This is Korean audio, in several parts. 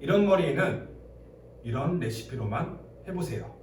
이런 머리에는 이런 레시피로만 해보세요.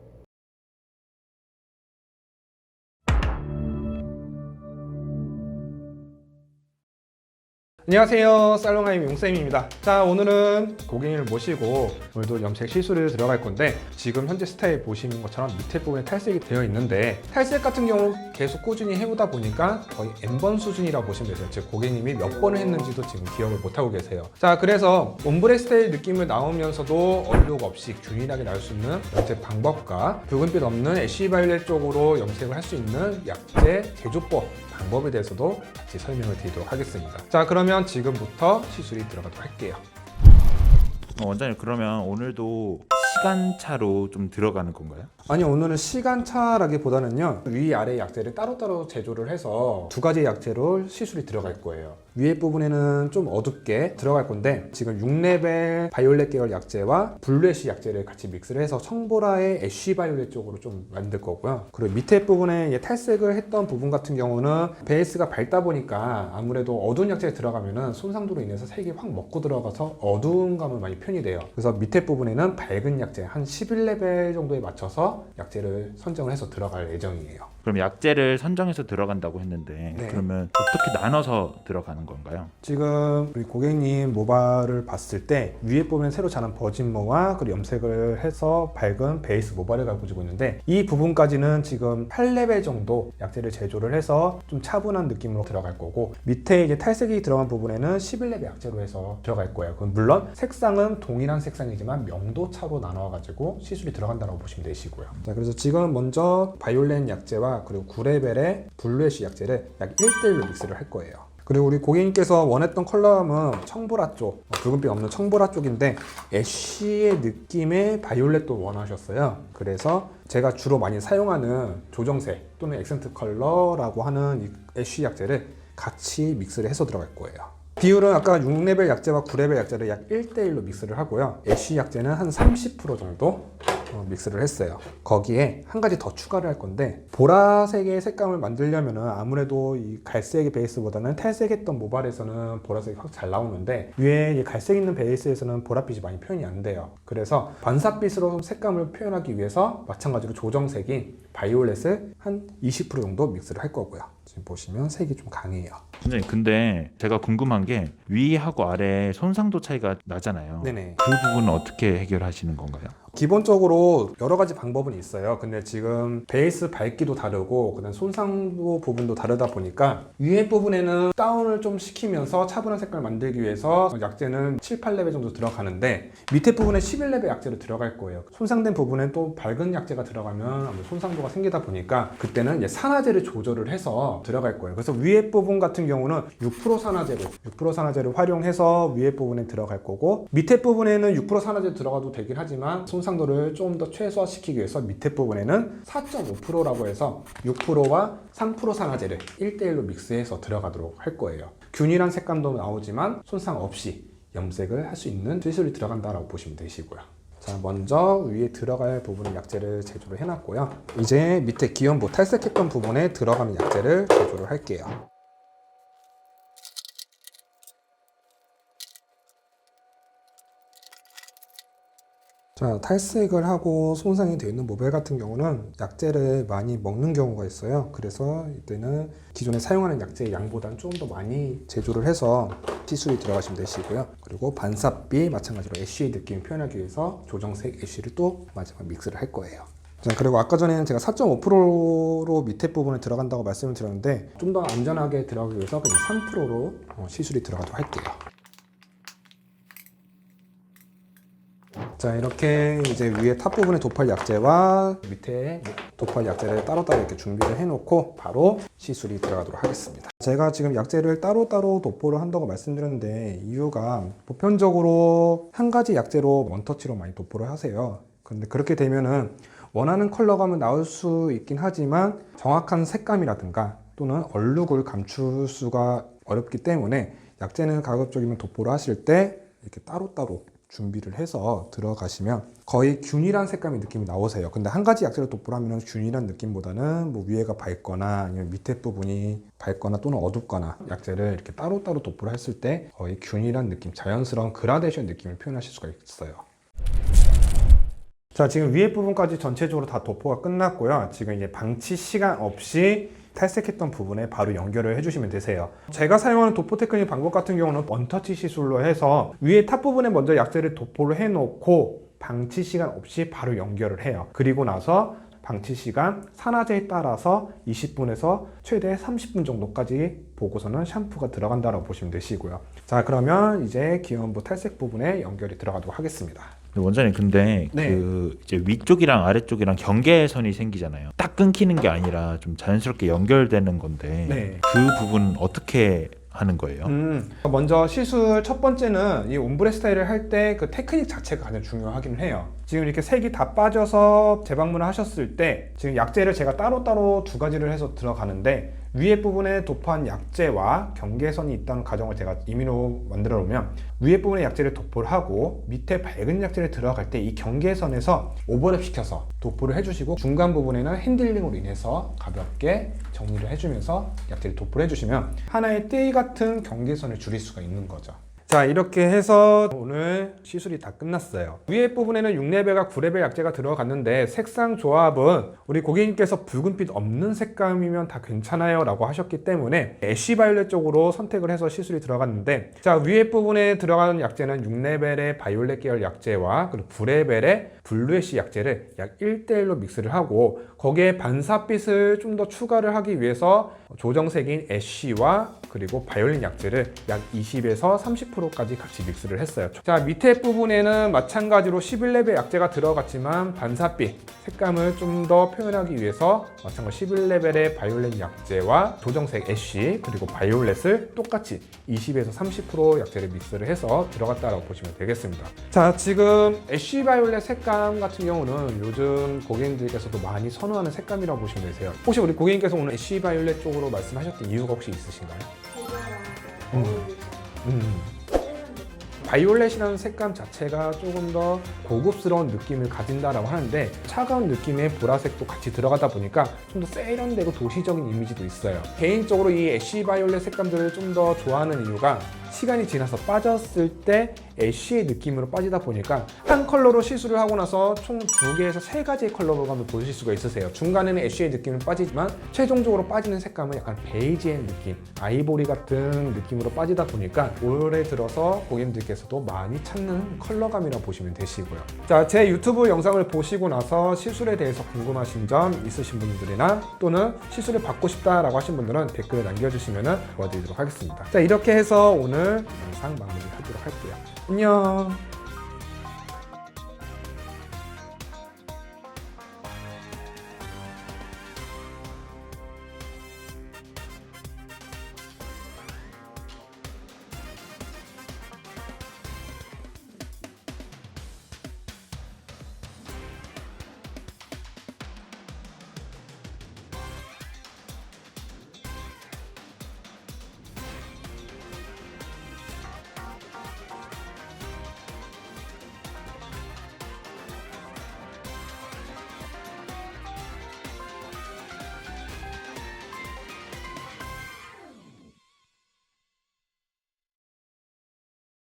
안녕하세요. 살롱아임 용쌤입니다. 자 오늘은 고객님을 모시고 오늘도 염색 시술을 들어갈 건데 지금 현재 스타일 보시는 것처럼 밑에 부분에 탈색이 되어 있는데 탈색 같은 경우 계속 꾸준히 해오다 보니까 거의 N번 수준이라고 보시면 되세요. 즉 고객님이 몇 번을 했는지도 지금 기억을 못하고 계세요. 자 그래서 옴브레 스타일 느낌을 나오면서도 얼룩 없이 균일하게 나올 수 있는 염색 방법과 붉은빛 없는 애쉬 바이올렛 쪽으로 염색을 할 수 있는 약제 제조법 방법에 대해서도 같이 설명을 드리도록 하겠습니다. 자, 그러면 지금부터 시술이 들어가도록 할게요. 어, 원장님 그러면 오늘도 시간차로 좀 들어가는 건가요? 아니, 오늘은 시간차라기보다는요, 위, 아래 약제를 따로따로 제조를 해서 두 가지 약제로 시술이 들어갈 거예요. 위에 부분에는 좀 어둡게 들어갈 건데, 지금 6레벨 바이올렛 계열 약제와 블루애쉬 약제를 같이 믹스를 해서 청보라의 애쉬 바이올렛 쪽으로 좀 만들 거고요. 그리고 밑에 부분에 탈색을 했던 부분 같은 경우는 베이스가 밝다 보니까 아무래도 어두운 약제에 들어가면은 손상도로 인해서 색이 확 먹고 들어가서 어두운 감을 많이 표현이 돼요. 그래서 밑에 부분에는 밝은 약제 한 11레벨 정도에 맞춰서 약제를 선정을 해서 들어갈 예정이에요. 그럼 약제를 선정해서 들어간다고 했는데 네. 그러면 어떻게 나눠서 들어가는 건가요? 지금 우리 고객님 모발을 봤을 때 위에 보면 새로 자란 버진모와 그리고 염색을 해서 밝은 베이스 모발을 가지고 있는데 이 부분까지는 지금 8레벨 정도 약제를 제조를 해서 좀 차분한 느낌으로 들어갈 거고 밑에 이제 탈색이 들어간 부분에는 11레벨 약제로 해서 들어갈 거예요. 그럼 물론 색상은 동일한 색상이지만 명도 차로 나눠 가지고 시술이 들어간다고 보시면 되시고요. 자, 그래서 지금 먼저 바이올렛 약제와 그리고 9레벨의 블루애쉬 약제를 약 1대1로 믹스를 할 거예요. 그리고 우리 고객님께서 원했던 컬러감은 청보라 쪽, 어, 붉은빛 없는 청보라 쪽인데 애쉬의 느낌의 바이올렛도 원하셨어요. 그래서 제가 주로 많이 사용하는 조정색 또는 액센트 컬러라고 하는 이 애쉬 약제를 같이 믹스를 해서 들어갈 거예요. 비율은 아까 6레벨 약제와 9레벨 약제를 약 1대1로 믹스를 하고요. 애쉬 약제는 한 30% 정도 어, 믹스를 했어요. 거기에 한 가지 더 추가를 할 건데 보라색의 색감을 만들려면 아무래도 이 갈색의 베이스보다는 탈색했던 모발에서는 보라색이 확 잘 나오는데 위에 이 갈색 있는 베이스에서는 보랏빛이 많이 표현이 안 돼요. 그래서 반사빛으로 색감을 표현하기 위해서 마찬가지로 조정색인 바이올렛을 한 20% 정도 믹스를 할 거고요. 지금 보시면 색이 좀 강해요. 원장님 근데 제가 궁금한 게 위하고 아래 손상도 차이가 나잖아요. 네네. 그 부분은 어떻게 해결하시는 건가요? 기본적으로 여러 가지 방법은 있어요. 근데 지금 베이스 밝기도 다르고 그다음 손상도 부분도 다르다 보니까 위에 부분에는 다운을 좀 시키면서 차분한 색깔 만들기 위해서 약제는 7, 8레벨 정도 들어가는데 밑에 부분에 11레벨 약제로 들어갈 거예요. 손상된 부분에 또 밝은 약제가 들어가면 손상도가 생기다 보니까 그때는 산화제를 조절을 해서 들어갈 거예요. 그래서 위에 부분 같은 경우는 6% 산화제를 6% 산화제를 활용해서 위에 부분에 들어갈 거고 밑에 부분에는 6% 산화제 들어가도 되긴 하지만 손 상도를 좀더 최소화시키기 위해서 밑에 부분에는 4.5%라고 해서 6%와 3% 산화제를 1대1로 믹스해서 들어가도록 할 거예요. 균일한 색감도 나오지만 손상 없이 염색을 할 수 있는 시술이 들어간다라고 보시면 되시고요. 자, 먼저 위에 들어갈 부분에 약제를 제조를 해놨고요. 이제 밑에 기연부 탈색했던 부분에 들어가는 약제를 제조를 할게요. 자, 탈색을 하고 손상이 되어 있는 모발 같은 경우는 약제를 많이 먹는 경우가 있어요. 그래서 이때는 기존에 사용하는 약제의 양보다는 조금 더 많이 제조를 해서 시술이 들어가시면 되시고요. 그리고 반사비 마찬가지로 애쉬의 느낌 표현하기 위해서 조정색 애쉬를 또 마지막 믹스를 할 거예요. 자, 그리고 아까 전에는 제가 4.5%로 밑에 부분에 들어간다고 말씀을 드렸는데 좀 더 안전하게 들어가기 위해서 그냥 3%로 어, 시술이 들어가도록 할게요. 자 이렇게 이제 위에 탑 부분에 도팔 약제와 밑에 도팔 약제를 따로따로 이렇게 준비를 해놓고 바로 시술이 들어가도록 하겠습니다. 제가 지금 약제를 따로따로 도포를 한다고 말씀드렸는데 이유가 보편적으로 한 가지 약제로 원터치로 많이 도포를 하세요. 근데 그렇게 되면은 원하는 컬러감은 나올 수 있긴 하지만 정확한 색감이라든가 또는 얼룩을 감출 수가 어렵기 때문에 약제는 가급적이면 도포를 하실 때 이렇게 따로따로 준비를 해서 들어가시면 거의 균일한 색감의 느낌이 나오세요. 근데 한 가지 약재를 돋보라 하면 균일한 느낌보다는 뭐 위에가 밝거나 아니면 밑에 부분이 밝거나 또는 어둡거나 약재를 이렇게 따로따로 돋보라 했을 때 거의 균일한 느낌, 자연스러운 그라데이션 느낌을 표현하실 수가 있어요. 자, 지금 위에 부분까지 전체적으로 다 도포가 끝났고요. 지금 이제 방치 시간 없이 탈색했던 부분에 바로 연결을 해주시면 되세요. 제가 사용하는 도포 테크닉 방법 같은 경우는 원터치 시술로 해서 위에 탑 부분에 먼저 약재를 도포를 해놓고 방치 시간 없이 바로 연결을 해요. 그리고 나서 방치 시간 산화제에 따라서 20분에서 최대 30분 정도까지 보고서는 샴푸가 들어간다고 보시면 되시고요. 자, 그러면 이제 기원부 탈색 부분에 연결이 들어가도록 하겠습니다. 원장님 근데 네. 그 이제 위쪽이랑 아래쪽이랑 경계선이 생기잖아요. 딱 끊기는 게 아니라 좀 자연스럽게 연결되는 건데 네. 그 부분 어떻게 하는 거예요? 음, 먼저 시술 첫 번째는 이 옴브레 스타일을 할 때 그 테크닉 자체가 가장 중요하긴 해요. 지금 이렇게 색이 다 빠져서 재방문을 하셨을 때 지금 약재를 제가 따로따로 두 가지를 해서 들어가는데 위에 부분에 도포한 약재와 경계선이 있다는 가정을 제가 임의로 만들어 놓으면 위에 부분에 약재를 도포를 하고 밑에 밝은 약재를 들어갈 때 이 경계선에서 오버랩 시켜서 도포를 해주시고 중간 부분에는 핸들링으로 인해서 가볍게 정리를 해주면서 약재를 도포를 해주시면 하나의 띠 같은 경계선을 줄일 수가 있는 거죠. 자 이렇게 해서 오늘 시술이 다 끝났어요. 위에 부분에는 6레벨과 9레벨 약재가 들어갔는데 색상 조합은 우리 고객님께서 붉은빛 없는 색감이면 다 괜찮아요 라고 하셨기 때문에 애쉬 바이올렛 쪽으로 선택을 해서 시술이 들어갔는데 자 위에 부분에 들어가는 약재는 6레벨의 바이올렛 계열 약재와 그리고 9레벨의 블루 애쉬 약재를 약 1대1로 믹스를 하고 거기에 반사빛을 좀 더 추가를 하기 위해서 조정색인 애쉬와 그리고 바이올린 약재를 약 20에서 30% 까지 같이 믹스를 했어요. 자, 밑에 부분에는 마찬가지로 11레벨 약재가 들어갔지만 반사빛 색감을 좀 더 표현하기 위해서 마찬가지 11레벨의 바이올렛 약재와 조정색 애쉬 그리고 바이올렛을 똑같이 20에서 30% 약재를 믹스를 해서 들어갔다라고 보시면 되겠습니다. 자, 지금 애쉬 바이올렛 색감 같은 경우는 요즘 고객님들께서도 많이 선호하는 색감이라고 보시면 되세요. 혹시 우리 고객님께서 오늘 애쉬 바이올렛 쪽으로 말씀하셨던 이유가 혹시 있으신가요? 음. 음. 바이올렛이라는 색감 자체가 조금 더 고급스러운 느낌을 가진다라고 하는데 차가운 느낌의 보라색도 같이 들어가다 보니까 좀 더 세련되고 도시적인 이미지도 있어요. 개인적으로 이 애쉬 바이올렛 색감들을 좀 더 좋아하는 이유가 시간이 지나서 빠졌을 때 애쉬의 느낌으로 빠지다 보니까 한 컬러로 시술을 하고 나서 총 두 개에서 세 가지의 컬러감을 보실 수가 있으세요. 중간에는 애쉬의 느낌은 빠지지만 최종적으로 빠지는 색감은 약간 베이지의 느낌, 아이보리 같은 느낌으로 빠지다 보니까 올해 들어서 고객님들께서도 많이 찾는 컬러감이라고 보시면 되시고요. 자, 제 유튜브 영상을 보시고 나서 시술에 대해서 궁금하신 점 있으신 분들이나 또는 시술을 받고 싶다라고 하신 분들은 댓글을 남겨주시면 도와드리도록 하겠습니다. 자, 이렇게 해서 오늘 영상 마무리하도록 할게요. 안녕.